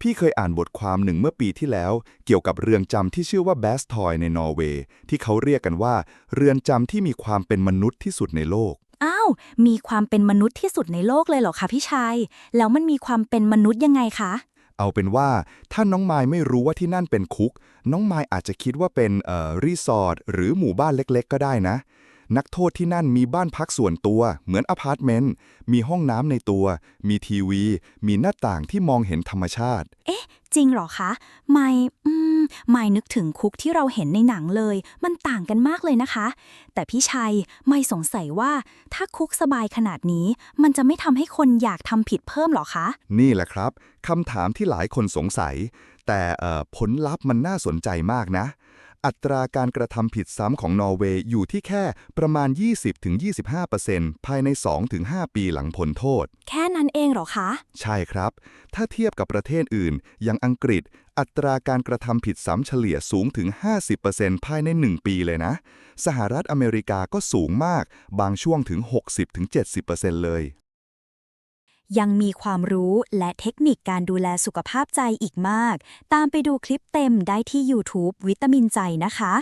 พี่เคยอ่านบทความหนึ่งเมื่อปีที่แล้ว เกี่ยวกับเรือนจำที่ชื่อว่าแบสทอยในนอร์เวย์ที่เขาเรียกกันว่า เรือนจำที่มีความเป็นมนุษย์ที่สุดในโลก อ้าว มีความเป็นมนุษย์ที่สุดในโลกเลยเหรอคะพี่ชัยแล้วมันมีความเป็นมนุษย์ยังไงคะเอาเป็นว่าถ้าน้องไม้ไม่รู้ว่าที่นั่นเป็นคุก น้องไม้อาจจะคิดว่าเป็นเอ่อรีสอร์ทหรือหมู่บ้านเล็กๆ ก็ได้นะ นักโทษที่นั่นมีบ้านพักส่วนตัว เหมือนอพาร์ตเมนต์ มีห้องน้ำในตัว มีทีวี มีหน้าต่างที่มองเห็นธรรมชาติจริงเหรอคะ ไม่อืมไม่นึกถึงคุกที่เราเห็นในหนังเลย มันต่างกันมากเลยนะคะ แต่พี่ชัยไม่สงสัยว่าถ้าคุกสบายขนาดนี้ มันจะไม่ทำให้คนอยากทำผิดเพิ่มเหรอคะ นี่แหละครับคำถามที่หลายคนสงสัย แต่เอ่อผลลัพธ์มันน่าสนใจมากนะ อัตราการกระทำผิดซ้ำของนอร์เวย์อยู่ที่แค่ประมาณ 20-25%ภายใน 2-5 ปีหลังพ้นโทษ แค่นั้นเองเหรอคะ ใช่ครับ ถ้าเทียบกับประเทศอื่น อย่างอังกฤษ อัตราการกระทำผิดซ้ำเฉลี่ยสูงถึง 50%ภายใน 1 ปีเลยนะ สหรัฐอเมริกาก็สูงมาก บางช่วงถึง 60-70%เลย ยังมีความรู้และเทคนิคการดูแลสุขภาพใจอีกมาก ตามไปดูคลิปเต็มได้ที่ YouTube วิตามินใจนะคะ